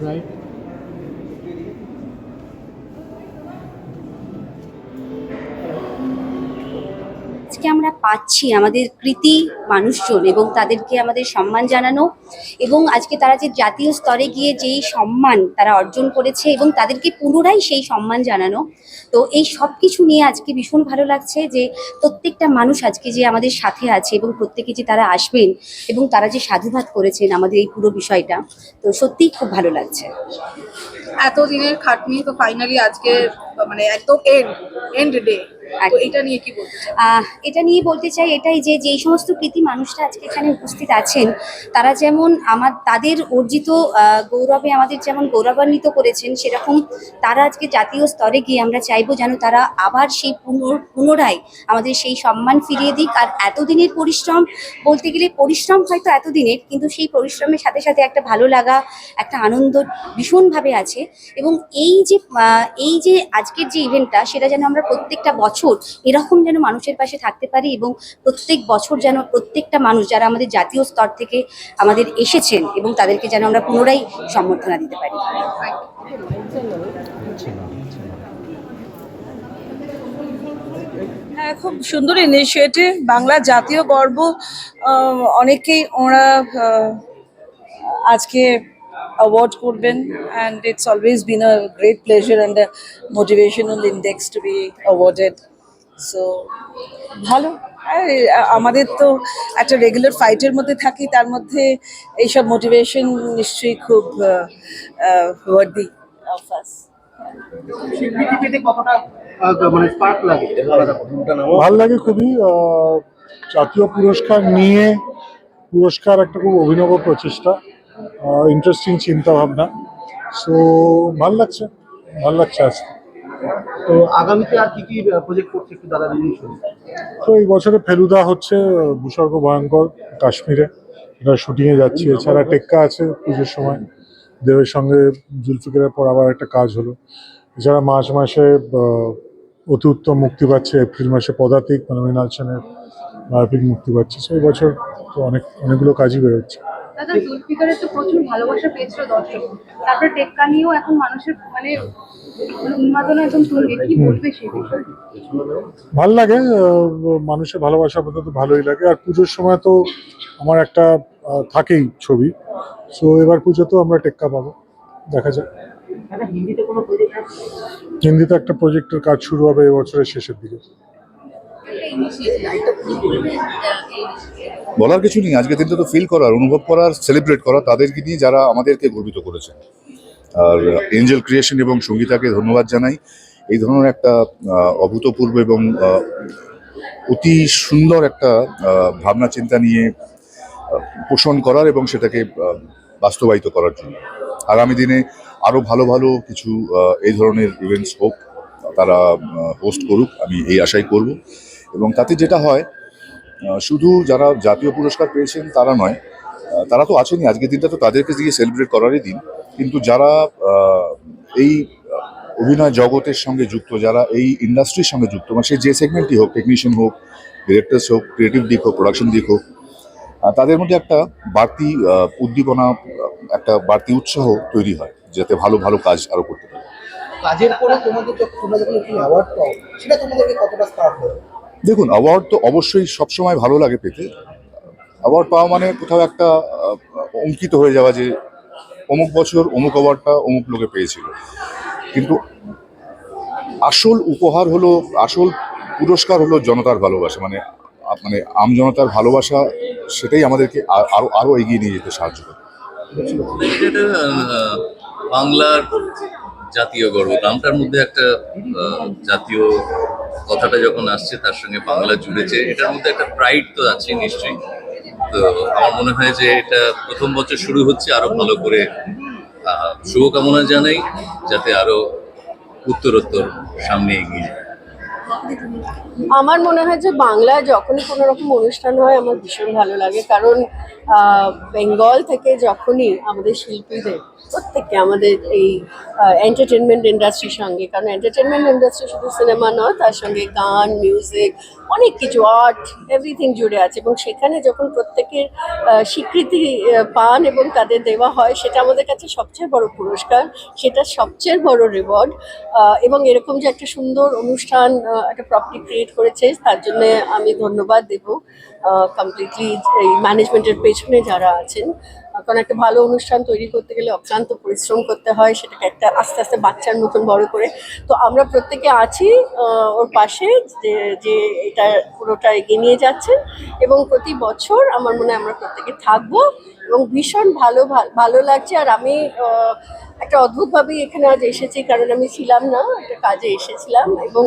right? আজকে আমরা পাচ্ছি, আমাদের কৃতি মানুষজন এবং তাদেরকে আমাদের সম্মান জানানো এবং আজকে তারা যে জাতীয় স্তরে গিয়ে যেই সম্মান তারা অর্জন করেছে এবং তাদেরকে পুনরায় সেই সম্মান জানানো, তো এই সব কিছু নিয়ে আজকে ভীষণ ভালো লাগছে যে প্রত্যেকটা মানুষ আজকে যে আমাদের সাথে আছে এবং প্রত্যেকে যে তারা আসবেন এবং তারা যে সাধুবাদ করেছেন আমাদের এই পুরো বিষয়টা, তো সত্যিই খুব ভালো লাগছে এতদিনের খাটনি তো ফাইনালি আজকে মানে একদম এন্ড এন্ড ডে। এটা নিয়ে কি বলতে এটা নিয়ে বলতে চাই এটাই যে যেই সমস্ত কৃতি মানুষরা আজকে এখানে উপস্থিত আছেন তারা যেমন আমার তাদের অর্জিত গৌরবে আমাদের যেমন গৌরবান্বিত করেছেন সেরকম তারা আজকে জাতীয় স্তরে গিয়ে আমরা চাইব যেন তারা আবার সেই পুনর- পুনরায় আমাদের সেই সম্মান ফিরিয়ে দিক। আর এতদিনের পরিশ্রম বলতে গেলে পরিশ্রম হয়তো এতদিনের কিন্তু সেই পরিশ্রমের সাথে সাথে একটা ভালো লাগা একটা আনন্দ ভীষণভাবে আছে। এবং এই যে এই যে আজকের যে ইভেন্টটা সেটা যেন আমরা প্রত্যেকটা বছর এরকম যেন মানুষের পাশে থাকতে পারি এবং প্রত্যেক বছর যেন প্রত্যেকটা মানুষ যারা আমাদের জাতীয় স্তর থেকে আমাদের এসেছেন এবং তাদেরকে যেন আমরা পুনরায় সম্বর্ধনা দিতে পারি। হ্যাঁ খুব সুন্দর ইনিশিয়েটিভ বাংলা জাতীয় গর্ব অনেকেই ওরা আজকে অ্যাওয়ার্ড করবেন and it's always been a great pleasure and motivational index to be awarded so ভালো। আর আমাদের তো একটা রেগুলার ফাইটের মধ্যে থাকি তার মধ্যে এইসব মোটিভেশন নিশ্চয়ই খুব ওয়ার্দি অফ আস মানে ভালো লাগে খুবই আহ, জাতীয় পুরস্কার নিয়ে পুরস্কার একটা খুব অভিনব প্রচেষ্টা ইন্টারেস্টিং চিন্তা ভাবনা সো ভালো লাগছে ভালো লাগছে আজকে। তো আগামীতে আর কি কি প্রজেক্ট করছে একটু দাদা যদি তো। এই বছরে ফেলুদা হচ্ছে, ভূস্বর্গ ভয়ঙ্কর, কাশ্মীরে। এটা শুটিংয়ে যাচ্ছি, এছাড়া টেক্কা আছে পুজোর সময়। দেবের সঙ্গে জুলফিকারের পর আবার একটা কাজ হলো। এছাড়া মার্চ মাসে অতি উত্তম মুক্তি পাচ্ছে, এপ্রিল মাসে পদাতিক মানে মৃণাল সেনের মুক্তি পাচ্ছে। সেই বছর তো অনেক, অনেকগুলো কাজই বেরোচ্ছে। দাদা জুলফিকারের তো প্রচুর ভালোবাসা পেয়েছিল দর্শক। তারপরে টেক্কা নিয়েও এখন মানুষের মানে উন্মাদনা একদম তুলবে কি বলবে ভালো লাগে আহ, মানুষের ভালোবাসা আপাতত ভালোই লাগে। আর পুজোর সময় তো আমার একটা থাকেই ছবি। সো এবার পুজোতেও আমরা টেক্কা পাবো। দেখা যাক। হিন্দিতে কোনো প্রজেক্ট আছে? হিন্দিতে একটা প্রজেক্টের কাজ শুরু হবে এবছরের শেষের দিকে। বলার কিছু নেই। আজকের দিনটা তো ফিল করার অনুভব করার সেলিব্রেট করা তাদেরকে নিয়ে যারা আমাদেরকে গর্বিত করেছেন। আর এঞ্জেল ক্রিয়েশন এবং সঙ্গীতাকে ধন্যবাদ জানাই। এই ধরনের একটা অভূতপূর্ব এবং অতি সুন্দর একটা ভাবনা চিন্তা নিয়ে পোষণ করার এবং সেটাকে বাস্তবায়িত করার জন্য। আগামী দিনে আরও ভালো ভালো কিছু এই ধরনের ইভেন্টস হোক তারা হোস্ট করুক আমি এই আশাই করব। এবং তাতে যেটা হয় শুধু যারা জাতীয় পুরস্কার পেয়েছেন তারা নয় তারা তো আছেনই। আজকের দিনটা তো তাদেরকে দিয়ে সেলিব্রেট করারই দিন। কিন্তু যারা এই অভিনয় জগতের সঙ্গে যুক্ত, যারা এই ইন্ডাস্ট্রির সঙ্গে যুক্ত মানে সে যে সেগমেন্টই হোক টেকনিশিয়ান হোক ডিরেক্টর্স হোক ক্রিয়েটিভ দিক হোক প্রোডাকশন দিক হোক তাদের মধ্যে একটা বাড়তি উদ্দীপনা, একটা বাড়তি উৎসাহ তৈরি হয়, যাতে ভালো ভালো কাজ আরও করতে পারে। কাজের পরে তোমাদের তোমরা যখন অ্যাওয়ার্ড পাও, সেটা তোমাদেরকে কতটা স্পার্ক করে? দেখুন অ্যাওয়ার্ড তো অবশ্যই সবসময় ভালো লাগে পেতে। অ্যাওয়ার্ড পাওয়া মানে কোথাও একটা অঙ্কিত হয়ে যাওয়া যে অমুক বছর অমুক অ্যাওয়ার্ডটা অমুক লোকে পেয়েছিল। কিন্তু আসল উপহার হলো, আসল পুরস্কার হলো জনতার ভালোবাসা। মানে মানে আম জনতার ভালোবাসা, সেটাই আমাদেরকে আ- আরও আরও এগিয়ে নিয়ে যেতে সাহায্য করে। বাংলার জাতীয় গর্ব। নামটার মধ্যে একটা জাতীয় কথাটা যখন আসছে, তার সঙ্গে বাংলা জুড়েছে, এটার মধ্যে একটা প্রাইড তো আছে নিশ্চয়ই। তো আমার মনে হয় যে এটা প্রথম বছর শুরু হচ্ছে, আরও ভালো করে শুভকামনা জানাই, যাতে আরও উত্তরোত্তর সামনে এগিয়ে আমার মনে হয় যে বাংলায় যখনই কোনো রকম অনুষ্ঠান হয়, আমার ভীষণ ভালো লাগে। কারণ বেঙ্গল থেকে যখনই আমাদের শিল্পীদের, প্রত্যেককে আমাদের এই এন্টারটেনমেন্ট ইন্ডাস্ট্রির সঙ্গে, কারণ এন্টারটেনমেন্ট ইন্ডাস্ট্রি শুধু সিনেমা নয়, তার সঙ্গে গান মিউজিক অনেক কিছু আর্ট এভরিথিং জুড়ে আছে। এবং সেখানে যখন প্রত্যেকের স্বীকৃতি পান এবং তাদের দেওয়া হয়, সেটা আমাদের কাছে সবচেয়ে বড় পুরস্কার, সেটা সবচেয়ে বড় রিওয়ার্ড এবং এরকম যে একটা সুন্দর অনুষ্ঠান একটা প্রপার্টি ক্রিয়েট করেছে, তার জন্য আমি ধন্যবাদ দেব কমপ্লিটলি এই ম্যানেজমেন্টের পেছনে যারা আছেন কারণ একটা ভালো অনুষ্ঠান তৈরি করতে গেলে অক্লান্ত পরিশ্রম করতে হয়, সেটাকে একটা আস্তে আস্তে বাচ্চার মতন বড় করে। তো আমরা প্রত্যেকে আছি ওর পাশে, যে যে এটা পুরোটা এগিয়ে নিয়ে যাচ্ছেন এবং প্রতি বছর আমার মনে হয় আমরা প্রত্যেকে থাকব এবং ভীষণ ভালো ভালো লাগছে। আর আমি একটা অদ্ভুতভাবেই এখানে আজ এসেছি, কারণ আমি ছিলাম না, একটা কাজে এসেছিলাম এবং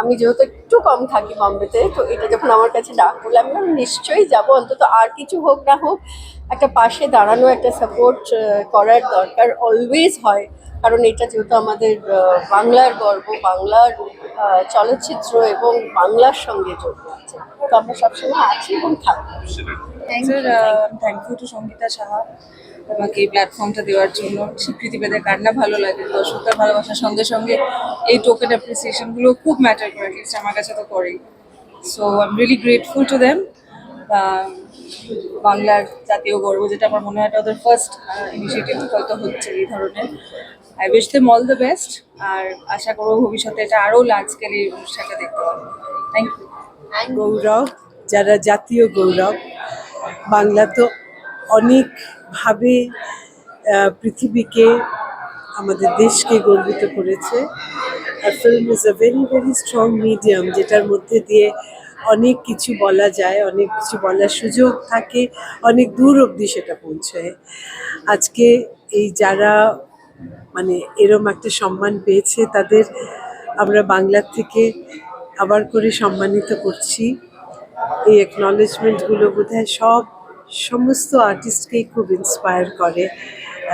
আমি যেহেতু একটু কম থাকি বম্বেতে তো এটা যখন আমার কাছে ডাক করলাম আমি নিশ্চয়ই যাব অন্তত আর কিছু হোক না হোক একটা পাশে দাঁড়ানো একটা সাপোর্ট করার দরকার অলওয়েজ হয়। কারণ এটা যেহেতু আমাদের বাংলার গর্ব বাংলার চলচ্চিত্র এবং বাংলার সঙ্গে জড়িত আছে। তো আমরা সবসময় আছি এবং থাকব। Sir thank you to Sangeeta Saha আমাকে এই প্ল্যাটফর্মটা দেওয়ার জন্য। স্বীকৃতি পেতে কার না ভালো লাগে, দর্শকদের ভালোবাসার সঙ্গে সঙ্গে এই টোকেন অ্যাপ্রিসিয়েশনগুলো খুব ম্যাটার করে অ্যাটলিস্ট আমার কাছে তো করেই। So I am really grateful to them বাংলার জাতীয় গর্ব যেটা আমার মনে হয় এটা ওদের ফার্স্ট ইনিশিয়েটিভ হয়তো হচ্ছে এই ধরনের। I wish them all the best আর আশা করব ভবিষ্যতে এটা আরও লার্জ স্কেলে এই অনুষ্ঠানটা দেখতে পাবো। থ্যাংক ইউ গৌরব, যারা জাতীয় গৌরব, বাংলা তো অনেকভাবে পৃথিবীকে, আমাদের দেশকে গর্বিত করেছে। আর film is a very very strong medium যেটার মধ্যে দিয়ে অনেক কিছু বলা যায়, অনেক কিছু বলার সুযোগ থাকে, অনেক দূর অবধি সেটা পৌঁছায়। আজকে এই যারা মানে এরম একটা সম্মান পেয়েছে, তাদের আমরা বাংলার থেকে আবার করে সম্মানিত করছি। এই অ্যাকনলেজমেন্টগুলো বোধহয় সব সমস্ত আর্টিস্টকেই খুব ইন্সপায়ার করে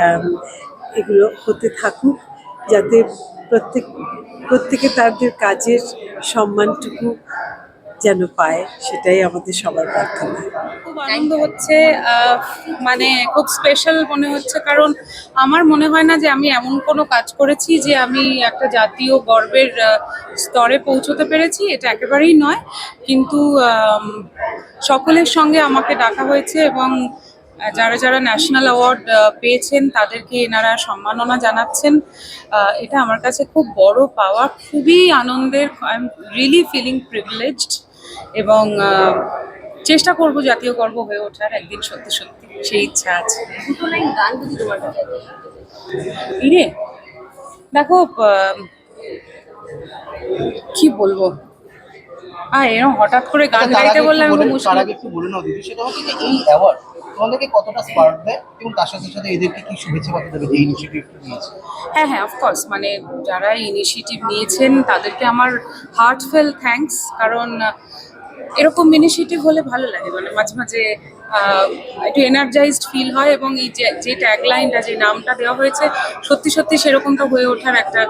আম, এগুলো হতে থাকুক যাতে প্রত্যেক প্রত্যেকে তাদের কাজের সম্মানটুকু যেন পায় সেটাই আমাদের সবার প্রার্থনা। আনন্দ হচ্ছে মানে খুব স্পেশাল মনে হচ্ছে কারণ আমার মনে হয় না যে আমি এমন কোনো কাজ করেছি যে আমি একটা জাতীয় গর্বের স্তরে পৌঁছতে পেরেছি এটা একেবারেই নয়। কিন্তু সকলের সঙ্গে আমাকে ডাকা হয়েছে এবং যারা যারা ন্যাশনাল অ্যাওয়ার্ড পেয়েছেন তাদেরকে এনারা সম্মাননা জানাচ্ছেন। এটা আমার কাছে খুব বড় পাওয়া খুবই আনন্দের I am really feeling privileged এবং চেষ্টা করব জাতীয় গর্ব হয়ে ওঠার একদিন সত্যি সত্যি সেই ইচ্ছা আছে। ইরে দেখো কি বলব? আহ এরকম হঠাৎ করে গান আচ্ছা, গাইতে আগে বললে একটু আমি বলে- মুশকিল। তার আগে একটু বলে নাও দিদি সেটা হচ্ছে যে এই অ্যাওয়ার্ড তোমাদেরকে কতটা স্পার্ক দেয় এবং তার সাথে সাথে এদেরকে কি শুভেচ্ছা বার্তা দেবে যে ইনিশিয়েটিভ নিয়েছে? হ্যাঁ হ্যাঁ অফকোর্স মানে যারা ইনিশিয়েটিভ নিয়েছেন তাদেরকে আমার হার্টফেল থ্যাঙ্কস কারণ এরকম ইনিশিয়েটিভ হলে ভালো লাগে। মানে মাঝে মাঝে একটু এনার্জাইজড ফিল হয় এবং এই যে ট্যাগলাইনটা যে নামটা দেওয়া হয়েছে, সত্যি সত্যি সেরকমটা হয়ে ওঠার একটা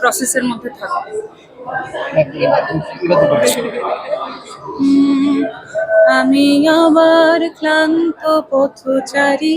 প্রসেসের মধ্যে থাকে আমি আবার ক্লান্ত পথচারী।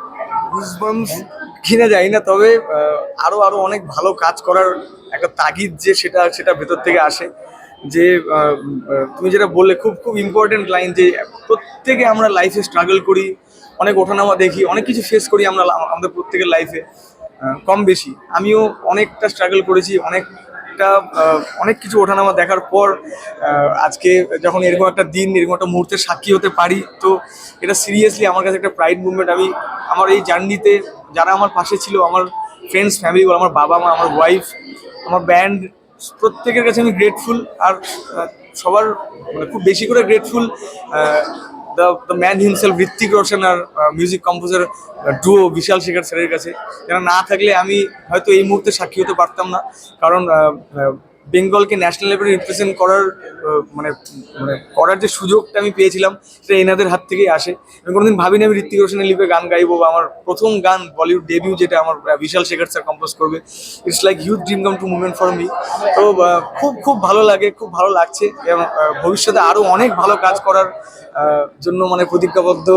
গুজবাম্পস কিনা যাই না, তবে আরও আরও আরও অনেক ভালো কাজ করার একটা তাগিদ যে সেটা সেটা ভেতর থেকে আসে যে তুমি যেটা বললে খুব খুব ইম্পর্টেন্ট লাইন যে প্রত্যেকে আমরা লাইফে স্ট্রাগল করি, অনেক ওঠানামা দেখি, অনেক কিছু ফেস করি আমরা আমাদের প্রত্যেকের লাইফে কম বেশি। আমিও অনেকটা স্ট্রাগল করেছি অনেকটা আহ, অনেক কিছু ওঠানামা দেখার পর আজকে যখন এরকম একটা দিন এরকম একটা মুহূর্তের সাক্ষী হতে পারি তো এটা সিরিয়াসলি আমার কাছে একটা প্রাইড মুভমেন্ট আমি আমার এই জার্নিতে যারা আমার পাশে ছিল আমার ফ্রেন্ডস ফ্যামিলি আমার বাবা মা আমার ওয়াইফ আমার ব্যান্ড প্রত্যেকের কাছে আমি গ্রেটফুল আর সবার মানে খুব বেশি করে grateful the the man himself Hrithik Roshan R music composer duo Vishal Shekhar স্যারের কাছে। যারা না থাকলে আমি হয়তো এই মুহূর্তে সাক্ষী হতে পারতাম না। কারণ আহ, আহ, বেঙ্গলকে ন্যাশনাল লেভেলে রিপ্রেজেন্ট করার মানে মানে করার যে সুযোগটা আমি পেয়েছিলাম সেটা এনাদের হাত থেকেই আসে। আমি কোনোদিন ভাবিনি আমি ঋত্বিক রোশনের লিপে গান গাইবো বা আমার প্রথম গান বলিউড ডেবিউ যেটা আমার বিশাল শেখর স্যার কম্পোজ করবে। It's like huge dream come true movement for me তো খুব খুব ভালো লাগে খুব ভালো লাগছে। এবং ভবিষ্যতে আরও অনেক ভালো কাজ করার জন্য মানে প্রতিজ্ঞাবদ্ধ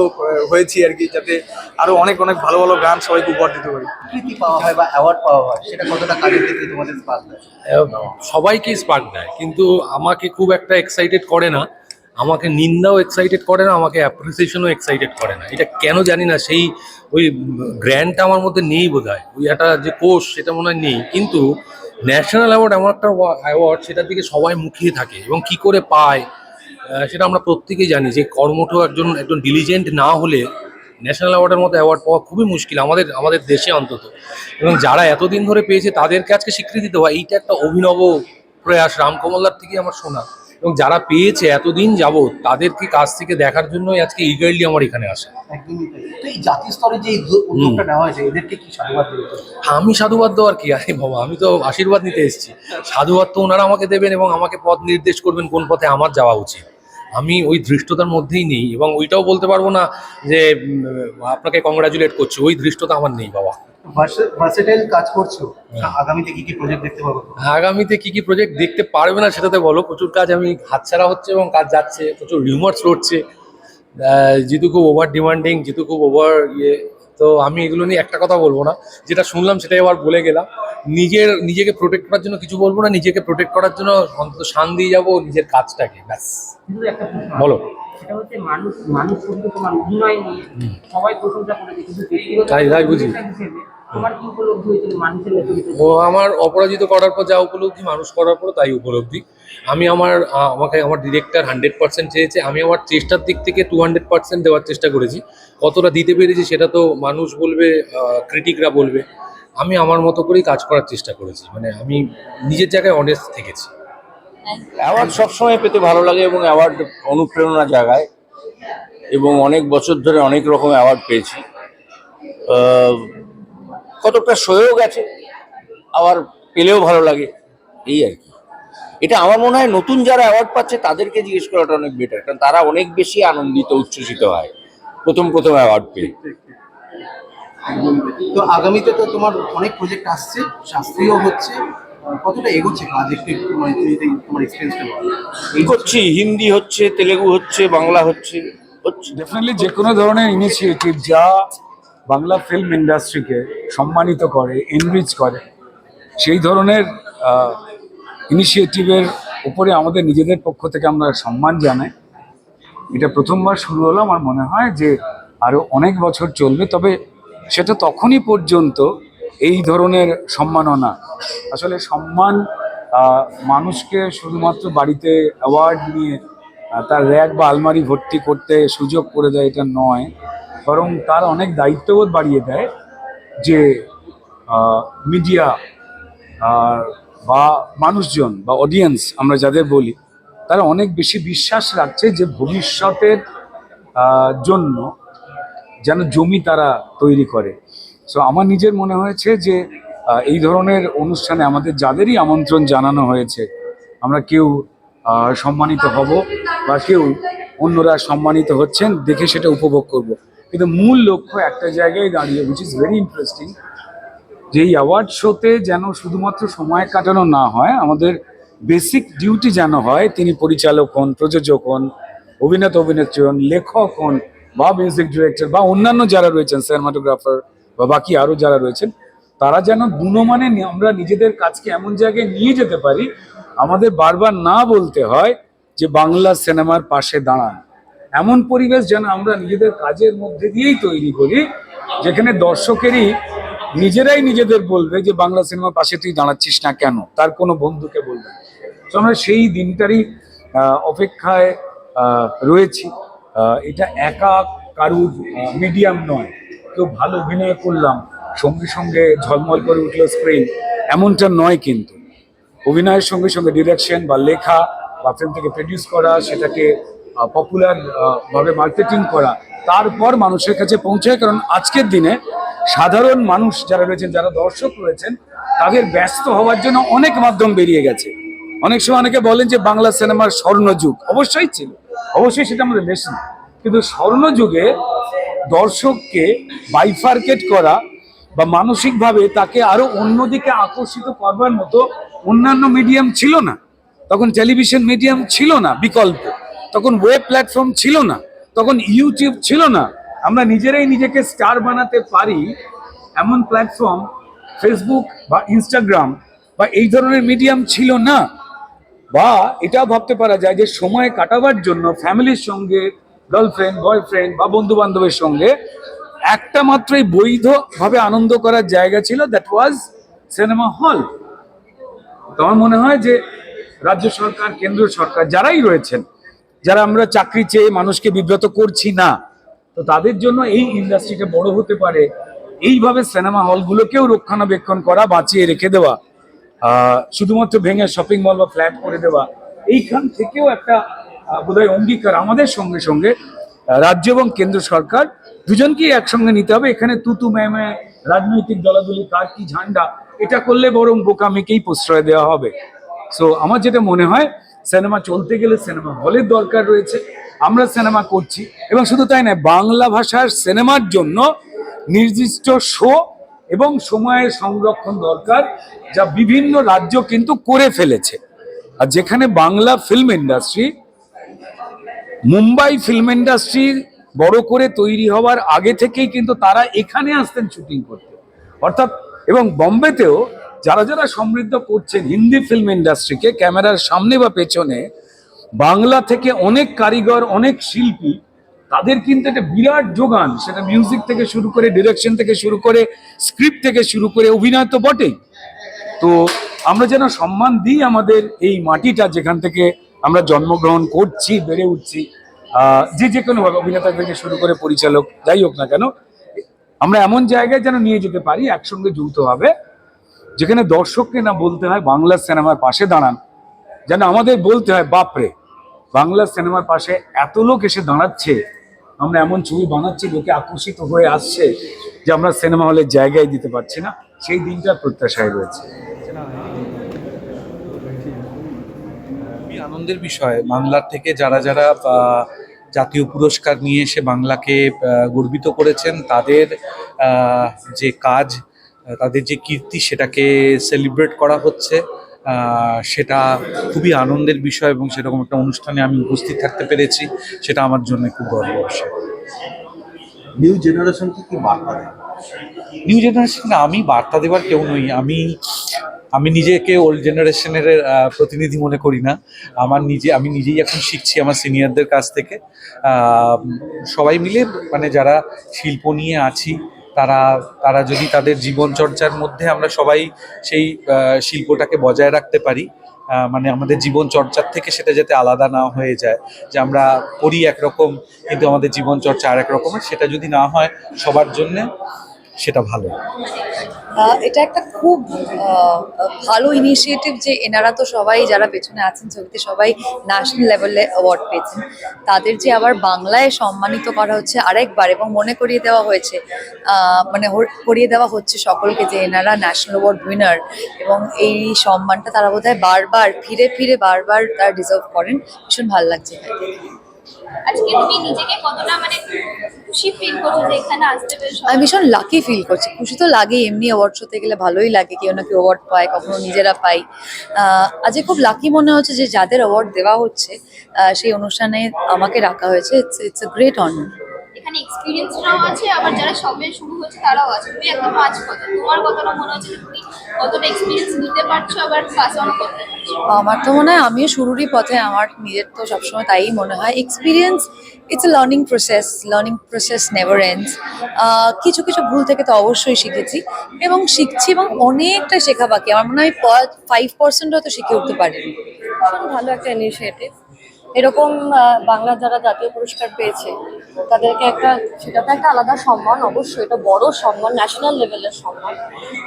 হয়েছি আর কি যাতে আরও অনেক অনেক ভালো ভালো গান সবাইকে উপহার দিতে পারি। কৃতি পাওয়া হয় বা অ্যাওয়ার্ড পাওয়া হয়? সেটা কতটা কাজের ক্ষেত্রে তোমাদের সবাইকেই স্পার্ক দেয়, কিন্তু আমাকে খুব একটা এক্সাইটেড করে না। আমাকে নিন্দাও এক্সাইটেড করে না, আমাকে অ্যাপ্রিসিয়েশনও এক্সাইটেড করে না। এটা কেন জানি না, সেই ওই গ্র্যান্ডটা আমার মধ্যে নেই বোধ হয় ওই একটা যে কোষ সেটা মনে হয় নেই, কিন্তু ন্যাশনাল অ্যাওয়ার্ড এমন একটা অ্যাওয়ার্ড সেটার দিকে সবাই মুখিয়ে থাকে এবং কি করে পায় সেটা আমরা প্রত্যেকেই জানি যে কর্মঠ একজন একজন ডিলিজেন্ট না হলে ন্যাশনাল অ্যাওয়ার্ডের মতো অ্যাওয়ার্ড পাওয়া খুবই মুশকিল আমাদের আমাদের দেশে অন্তত। এবং যারা এতদিন ধরে পেয়েছে তাদেরকে আজকে স্বীকৃতি দেওয়া এইটা একটা অভিনব প্রয়াস রামকমলার থেকে আমার শোনা। এবং যারা পেয়েছে এতদিন যাবৎ তাদেরকে কাছ থেকে দেখার জন্যই আজকে ইগারলি আমার এখানে আসে। একদমই তো এই জাতীয় স্তরে যে এই উদ্যোগটা নেওয়া হয়েছে এদেরকে কি সাধুবাদ দেবে আমি সাধুবাদ দেওয়ার কি? আরে বাবা আমি তো আশীর্বাদ নিতে এসেছি। সাধুবাদ তো ওনারা আমাকে দেবেন এবং আমাকে পথ নির্দেশ করবেন কোন পথে আমার যাওয়া উচিত। আমি ওই ধৃষ্টতার মধ্যেই নেই এবং ওইটাও বলতে পারব না যে আপনাকে কংগ্রাচুলেট করছি ওই ধৃষ্টতা আমার নেই বাবা। ভার্সেটাইল কাজ করছ? আগামীতে কি কি প্রজেক্ট দেখতে পাবো? আগামীতে কি কি প্রজেক্ট দেখতে পারবে না সেটাতে বলো। প্রচুর কাজ আমি হাতছাড়া হচ্ছে এবং কাজ যাচ্ছে প্রচুর রিউমার্স আহ, জিতু খুব ওভার ডিমান্ডিং জিতু খুব ওভার ইয়ে তো আমি এগুলো নিয়ে একটা কথা বলব না। যেটা শুনলাম সেটাই আবার বলে গেলাম। নিজের নিজেকে প্রোটেক্ট করার জন্য কিছু বলব না নিজেকে প্রোটেক্ট করার জন্য অন্তত শান দিয়ে যাব নিজের কাজটাকে ব্যাস। বলো। তাই, তাই বুঝি। ও আমার অপরাজিত করার পর যা উপলব্ধি মানুষ করার পর তাই উপলব্ধি। আমি আমার আমাকে আমার ডিরেক্টর হান্ড্রেড পার্সেন্ট চেয়েছে। আমি আমার চেষ্টার দিক থেকে টু হান্ড্রেড পার্সেন্ট দেওয়ার চেষ্টা করেছি। কতটা দিতে পেরেছি সেটা তো মানুষ বলবে ক্রিটিকরা বলবে। আমি আমার মতো করেই কাজ করার চেষ্টা করেছি। মানে আমি নিজের জায়গায় অনেস্ট থেকেছি। অ্যাওয়ার্ড সবসময় পেতে ভালো লাগে এবং অ্যাওয়ার্ড অনুপ্রেরণা জাগায় এবং অনেক বছর ধরে অনেক রকম অ্যাওয়ার্ড পেয়েছি। কতটা সয়েও গেছে আবার পেলেও ভালো লাগে এই আর কি। এটা আমার মনে হয় নতুন যারা অ্যাওয়ার্ড পাচ্ছে তাদেরকে জিজ্ঞেস করাটা অনেক বেটার কারণ তারা অনেক বেশি আনন্দিত উচ্ছ্বসিত হয়। প্রথম প্রথম অ্যাওয়ার্ড পেয়ে। তো আগামীতে তো তোমার অনেক প্রজেক্ট আসছে শাস্ত্রীয় হচ্ছে কতটা এগোচ্ছে কাজ একটু মানে তোমার এক্সপিরিয়েন্সটা বলো। এই হিন্দি হচ্ছে তেলেগু হচ্ছে বাংলা হচ্ছে হচ্ছে। ডেফিনেটলি যে কোনো ধরনের ইনিশিয়েটিভ যা বাংলা ফিল্ম ইন্ডাস্ট্রিকে সম্মানিত করে এনরিচ করে সেই ধরনের ইনিশিয়েটিভের উপরে আমাদের নিজেদের পক্ষ থেকে আমরা সম্মান জানাই। এটা প্রথমবার শুরু হলো আমার মনে হয় যে আরও অনেক বছর চলবে তবে সেটা তখনই পর্যন্ত এই ধরনের সম্মাননা। আসলে সম্মান মানুষকে শুধুমাত্র বাড়িতে অ্যাওয়ার্ড নিয়ে তার র্যাক বা আলমারি ভর্তি করতে সুযোগ করে দেয় এটা নয়। বরং তার অনেক দায়িত্ববোধ বাড়িয়ে দেয় যে মিডিয়া বা মানুষজন বা অডিয়েন্স আমরা যাদের বলি, তারা অনেক বেশি বিশ্বাস রাখছে যে ভবিষ্যতের জন্য যেন জমি তারা তৈরি করে। সো আমার নিজের মনে হয়েছে যে এই ধরনের অনুষ্ঠানে আমাদের যাদেরই আমন্ত্রণ জানানো হয়েছে, আমরা কেউ সম্মানিত হব বা কেউ অন্যরা সম্মানিত হচ্ছেন, দেখে সেটা উপভোগ করব। কিন্তু মূল লক্ষ্য একটা জায়গায় দাঁড়িয়ে উইচ ইজ ভেরি ইন্টারেস্টিং যে এই অ্যাওয়ার্ড শোতে যেন শুধুমাত্র সময় কাটানো না হয়, আমাদের বেসিক ডিউটি যেন হয়, তিনি পরিচালক হন, প্রযোজক হন অভিনেতা অভিনেত্রী হন, লেখক হন বা মিউজিক ডিরেক্টর বা অন্যান্য যারা রয়েছেন সিনেমাটোগ্রাফার বা বাকি আরও যারা রয়েছেন, তারা যেন গুণমানে আমরা নিজেদের কাজকে এমন জায়গায় নিয়ে যেতে পারি, আমাদের বারবার না বলতে হয় যে বাংলা সিনেমার পাশে দাঁড়ান। এমন পরিবেশ যেন আমরা নিজেদের কাজের মধ্যে দিয়েই তৈরি করি, যেখানে দর্শকেরই নিজেরাই নিজেদের বলবে যে বাংলা সিনেমার পাশে তুই দাঁড়াচ্ছিস না কেন? তার কোনো বন্ধুকে বলবে তো আমরা সেই দিনটারই অপেক্ষায় রয়েছি। এটা একা কারুর মিডিয়াম নয়। কেউ ভালো অভিনয় করলাম, সঙ্গে সঙ্গে ঝলমল করে উঠল স্ক্রিন এমনটা নয় কিন্তু। অভিনয়ের সঙ্গে সঙ্গে ডিরেকশন বা লেখা বা ফিল্ম থেকে প্রডিউস করা, সেটাকে পপুলার ভাবে মার্কেটিং করা, তারপর মানুষের কাছে পৌঁছায়। কারণ আজকের দিনে সাধারণ মানুষ যারা রয়েছেন, যারা দর্শক রয়েছেন, তাদের ব্যস্ত হওয়ার জন্য অনেক মাধ্যম বেরিয়ে গেছে। অনেক সময় অনেকে বলেন যে বাংলা সিনেমার স্বর্ণযুগ। অবশ্যই ছিল। অবশ্যই সেটা আমাদের বেশি কিন্তু স্বর্ণযুগে দর্শককে বাইফার্কেট করা বা মানসিকভাবে তাকে আরও অন্যদিকে আকর্ষিত করবার মতো অন্যান্য মিডিয়াম ছিল না। তখন টেলিভিশন মিডিয়াম ছিল না বিকল্প। তখন ওয়েব প্ল্যাটফর্ম ছিল না। তখন ইউটিউব ছিল না। আমরা নিজেরাই নিজেকে স্টার বানাতে পারি এমন প্ল্যাটফর্ম ফেসবুক বা ইনস্টাগ্রাম বা এই ধরনের মিডিয়াম ছিল না। বা এটাও ভাবতে পারা যায় যে সময় কাটাবার জন্য ফ্যামিলির সঙ্গে গার্লফ্রেন্ড বয়ফ্রেন্ড বা বন্ধু বান্ধবের সঙ্গে একটা মাত্রই বৈধভাবে আনন্দ করার জায়গা ছিল দ্যাট ওয়াজ সিনেমা হল তো আমার মনে হয় যে রাজ্য সরকার কেন্দ্র সরকার যারাই রয়েছেন, যারা আমরা চাকরি চেয়ে মানুষকে বিব্রত করছি না, তো তাদের জন্য এই ইন্ডাস্ট্রিটা বড় হতে পারে। এইভাবে সিনেমা হলগুলোকেও রক্ষণাবেক্ষণ করা, বাঁচিয়ে রেখে দেওয়া। শুধুমাত্র ভেঙে শপিং মল বা ফ্ল্যাট করে দেওয়া, এইখান থেকেও একটা বোধহয় অঙ্গীকার আমাদের সঙ্গে সঙ্গে রাজ্য এবং কেন্দ্র সরকার, দুজনকেই একসঙ্গে নিতে হবে। এখানে তুতু ম্যামে, রাজনৈতিক দলাদলি, কার কি ঝান্ডা, এটা করলে বরং বোকামিকেই প্রশ্রয় দেওয়া হবে। সো আমার যেটা মনে হয় সিনেমা চলতে গেলে সিনেমা হলের দরকার রয়েছে। আমরা সিনেমা করছি। এবং শুধু তাই নয়, বাংলা ভাষার সিনেমার জন্য নির্দিষ্ট শো এবং সময়ের সংরক্ষণ দরকার যা বিভিন্ন রাজ্য কিন্তু করে ফেলেছে। আর যেখানে Bangla film industry Mumbai film industry বড় করে তৈরি হওয়ার আগে থেকেই কিন্তু তারা এখানে আসতেন শুটিং করতে। অর্থাৎ, এবং বম্বেতেও যারা যারা সমৃদ্ধ করছেন হিন্দি ফিল্ম ইন্ডাস্ট্রিকে ক্যামেরার সামনে বা পেছনে, বাংলা থেকে অনেক কারিগর, অনেক শিল্পী তাদের কিন্তু একটা বিরাট যোগান। সেটা মিউজিক থেকে শুরু করে ডিরেকশন থেকে শুরু করে স্ক্রিপ্ট থেকে শুরু করে অভিনয় তো বটেই। তো আমরা যেন সম্মান দিই আমাদের এই মাটিটা যেখান থেকে আমরা জন্মগ্রহণ করছি, বেড়ে উঠছি যে যে কোনো ভাবে অভিনেতা থেকে শুরু করে পরিচালক যাই হোক না কেন, আমরা এমন জায়গায় যেন নিয়ে যেতে পারি, একসঙ্গে যৌথভাবে যেখানে দর্শককে না বলতে হয় বাংলা সিনেমার পাশে দাঁড়ান, যেন আমাদের বলতে হয়, বাপরে বাংলা সিনেমার পাশে এত লোক এসে দাঁড়াচ্ছে, আমরা এমন ছবি বানাচ্ছি, লোকে আকর্ষিত হয়ে আসছে যে আমরা সিনেমা হলের জায়গায় দিতে পারছি না। সেই দিনটার প্রত্যাশায় রয়েছে। আনন্দের বিষয়, বাংলার থেকে যারা যারা জাতীয় পুরস্কার নিয়ে এসে বাংলাকে গর্বিত করেছেন, তাদের যে কাজ তাদের যে কীর্তি, সেটাকে সেলিব্রেট করা হচ্ছে। সেটা খুবই আনন্দের বিষয় এবং সেরকম একটা অনুষ্ঠানে আমি উপস্থিত থাকতে পেরেছি সেটা আমার জন্য খুব গর্ব বিষয় নিউ জেনারেশনকে কি বার্তা দেয়? নিউ জেনারেশনে আমি বার্তা দেওয়ার কেউ নই। আমি আমি নিজেকে ওল্ড জেনারেশনের প্রতিনিধি মনে করি না। আমার নিজে আমি নিজেই এখন শিখছি আমার সিনিয়রদের কাছ থেকে। সবাই মিলে মানে যারা শিল্প নিয়ে আছি তারা তারা যদি তাদের জীবন চর্চার মধ্যে আমরা সবাই সেই শিল্পটাকে বজায় রাখতে পারি মানে আমাদের জীবন চর্চার থেকে সেটা যাতে আলাদা না হয়ে যায়, যে আমরা করি একরকম, কিন্তু আমাদের জীবন চর্চা আরেক রকমের, সেটা যদি না হয় সবার জন্যে সেটা ভালো। আহ, এটা একটা খুব আহ, ভালো ইনিশিয়েটিভ যে এনারা তো সবাই যারা পেছনে আছেন ছবিতে সবাই ন্যাশনাল লেভেলে অ্যাওয়ার্ড পেয়েছেন। তাদের যে আবার বাংলায় সম্মানিত করা হচ্ছে আরেকবার এবং মনে করিয়ে দেওয়া হয়েছে আহ, মানে করিয়ে দেওয়া হচ্ছে সকলকে যে এনারা ন্যাশনাল অ্যাওয়ার্ড উইনার এবং এই সম্মানটা তারা বোধহয় বারবার ফিরে ফিরে বারবার তারা ডিজার্ভ করেন। ভীষণ ভালো লাগছে। আজকে তুমি নিজেকে কতটা মানে খুশি ফিল করছ এখানে আসতে পেরে আমি ভীষণ লাকি ফিল করছি। খুশি তো লাগেই, এমনি অ্যাওয়ার্ড শোতে গেলে ভালোই লাগে, কেউ না কেউ অ্যাওয়ার্ড পায়, কখনো নিজেরা পাই। আজকে খুব লাকি মনে হচ্ছে যে যাদের অ্যাওয়ার্ড দেওয়া হচ্ছে সেই অনুষ্ঠানে আমাকে রাখা হয়েছে। It's it's a great honour এখানে এক্সপিরিয়েন্সরাও আছে আবার যারা সবে শুরু হচ্ছে তারাও আছে। তুমি একদম মাঝ কথা তোমার কতটা মনে হচ্ছে তুমি কতটা এক্সপিরিয়েন্স নিতে পারছ আবার পাস অন করতে পারছ আমার তো মনে হয় আমিও শুরুরই পথে আমার নিজের তো সবসময় তাই মনে হয়। Experience it's a learning process learning process never ends কিছু কিছু ভুল থেকে তো অবশ্যই শিখেছি এবং শিখছি এবং অনেকটা শেখা বাকি। আমার মনে হয় ফাইভ পার্সেন্ট হয়তো শিখে উঠতে পারিনি। ভীষণ ভালো একটা ইনিশিয়েটিভ এরকম বাংলার যারা জাতীয় পুরস্কার পেয়েছে, তাদেরকে একটা, সেটা তো একটা আলাদা সম্মান, অবশ্যই এটা বড় সম্মান ন্যাশনাল লেভেলের সম্মান।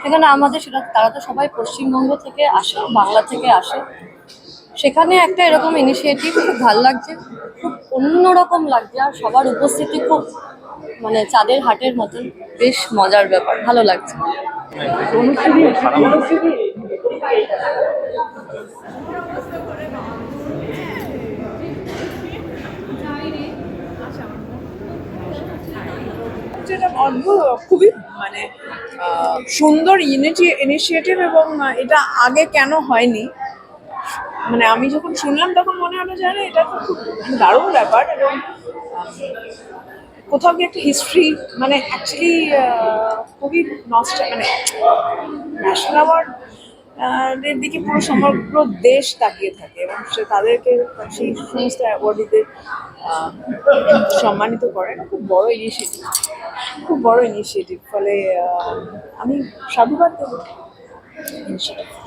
সেখানে আমাদের সেটা, তারা তো সবাই পশ্চিমবঙ্গ থেকে আসে, বাংলা থেকে আসে। সেখানে একটা এরকম ইনিশিয়েটিভ খুব ভালো লাগছে, খুব অন্যরকম লাগছে, আর সবার উপস্থিতি খুব মানে চাঁদের হাটের মতন, বেশ মজার ব্যাপার, ভালো লাগছে। যেটা অদ্ভুত খুবই মানে সুন্দর ইউনিটি ইনিশিয়েটিভ এবং এটা আগে কেন হয়নি? মানে আমি যখন শুনলাম তখন মনে হলো যে এটা তো খুব দারুণ ব্যাপার এবং কোথাও কি একটা হিস্ট্রি মানে অ্যাকচুয়ালি খুবই নষ্ট মানে ন্যাশনাল অ্যাওয়ার্ড এর দিকে পুরো সমগ্র দেশ তাকিয়ে থাকে এবং সে তাদেরকে সেই সমস্ত অ্যাওয়ার্ডিতে সম্মানিত করে। না খুব বড় ইনিশিয়েটিভ খুব বড় ইনিশিয়েটিভ ফলে আমি সাধুবাদ দেবো। ইনিশিয়েটিভ